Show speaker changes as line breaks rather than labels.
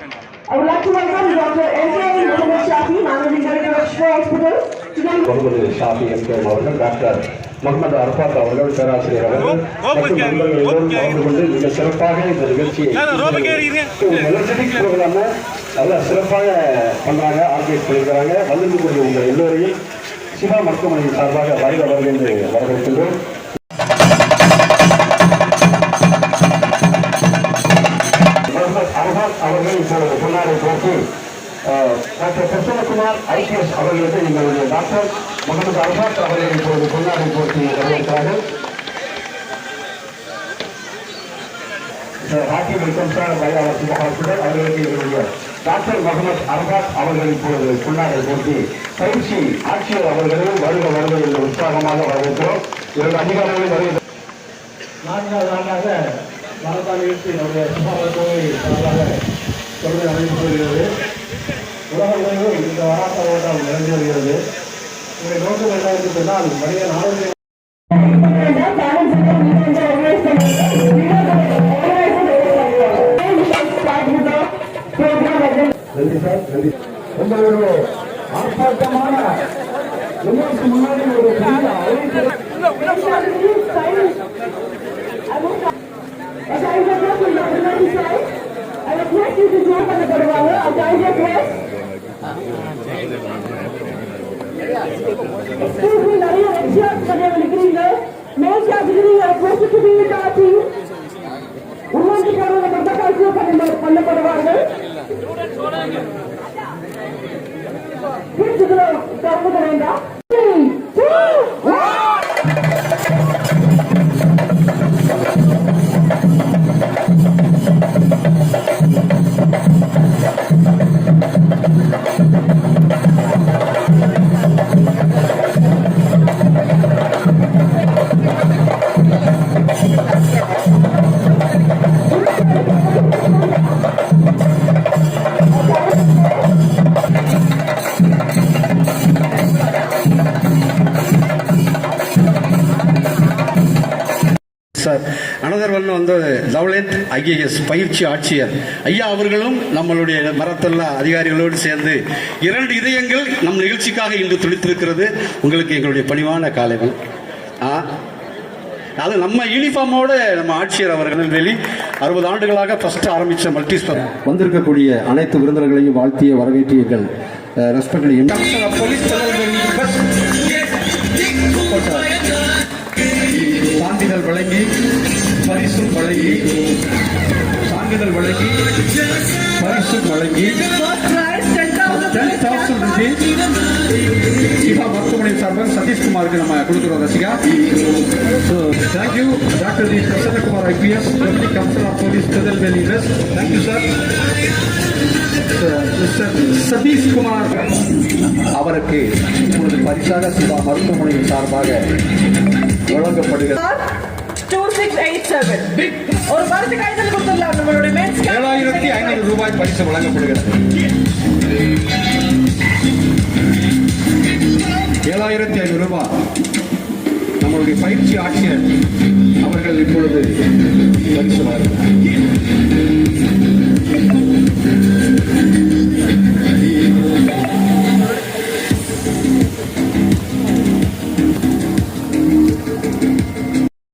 I would like to welcome Dr. S.A. Mohammed Shafi, Managing Director of Shore Hospital,
Mohammed Shafi MKM அவர்கள் doctor Mohammed Arafat அவர்கள் பேராசிரியர் அவர்கள் மற்றும் நண்பர்கள் எல்லோரும் கலந்து கொண்டு மிக சிறப்பாக இந்த நிகழ்ச்சியை மெலடிக் ப்ரோக்ராம நல்லா சிறப்பாக பண்றாங்க ஆர்கனைஸ் பண்ணியிருக்கிறாங்க வந்திருக்கக்கூடிய உங்கள் எல்லோரையும் சிவா மருத்துவமனையின் சார்பாக வருக வருக என்று வரவேற்கின்றோம் முகமது அவர்கள் இப்பொழுது சொன்னாரை போட்டு டாக்டர் பிரசன்னகுமார் ஐபிஎஸ் அவர்களுக்கு எங்களுடைய டாக்டர் முகமது அரபாத் அவர்கள் இப்பொழுது சொன்னாரை போட்டு வரவேற்கிறார்கள் ராக்கி வெல்கம் சார் பையாவசி ஹாஸ்பிட்டல் அவர்களுக்கு எங்களுடைய டாக்டர் முகமது அர்பாத் அவர்கள் இப்பொழுது பொன்னாரை போட்டி பயிற்சி ஆட்சியர் அவர்களும் வருக வருக என்று உற்சாகமாக வரவேற்கிறோம். இரண்டு அதிகாரிகளும் வருகை.
நான்காவது ஆண்டாக மரத்தால் நிகழ்ச்சி நம்முடைய சுகாதாரத்துறை சார்பாக தொடர்ந்து நடைபெற்று வருகிறது. உலகமெங்கும் இந்த வராட்ட ஓட்டம் வருகிறது. நோக்கம் சொன்னால் மனிதன் ஆரோக்கியம் நன்றி சார் நன்றி உங்களுடைய ஆர்ப்பாட்டமான முன்னாடி ஒரு
request you to join on நிறைய எக்ஸாம்ஸ் நிறைய நிக்கிறீங்க மேல் கேட்டகரி போஸ்ட் டு பி டாட்டி உள்நாட்டு போறவங்க மட்டும் கல்ச்சர் பண்ண பண்ணப்படுவார்கள் பிடிச்சதுல திறந்து வேண்டாம்
ஒன் வந்து லவ்லேத் ஐஏஎஸ் பயிற்சி ஆட்சியர். ஐயா அவர்களும் நம்மளுடைய மரத்தல்ல அதிகாரிகளோடு சேர்ந்து இரண்டு இதயங்கள் நம் நிகழ்ச்சிக்காக இன்று துடித்திருக்கிறது உங்களுக்கு எங்களுடைய பணிவான காலைவன் ஆ? அது நம்ம யூனிஃபார்மோட நம்ம ஆட்சியர் அவர்கள் வெளி அறுபது ஆண்டுகளாக ஃபர்ஸ்ட் ஆரம்பிச்ச மல்டிஸ்பர்
வந்திருக்கக்கூடிய அனைத்து விருந்தினர்களையும் வாழ்த்திய வரவேற்றீர்கள் ரெஸ்பெக்ட்
போலீஸ் சான்றிதழ் வழங்கி பரிசும் வழங்கி சான்றிதழ் வழங்கி பரிசும் வழங்கி டென் தௌசண்ட் ருபீஸ் சிவா மருத்துவமனை சார்பாக சதீஷ்குமாருக்கு நம்ம கொடுக்குறோம் Rasika. So thank you doctor D Prasannakumar IPS deputy commissioner of police Tirunelveli west thank you sir Sathishkumar அவருக்கு இப்பொழுது பரிசாக சிவா மருத்துவமனையின் சார்பாக வழங்கப்படுகிறது.
ஒரு மருந்து கைதல் கொடுத்துடலாம். நம்மளுடைய மென்ஸ்
ஏழாயிரத்தி ஐநூறு ரூபாய் பரிசு வழங்கப்படுகிறது. ஏழாயிரத்தி ஐநூறு ரூபாய். நம்மளுடைய பயிற்சி ஆட்சியர் அவர்கள் இப்பொழுது பரிசு வழங்குகிறார்.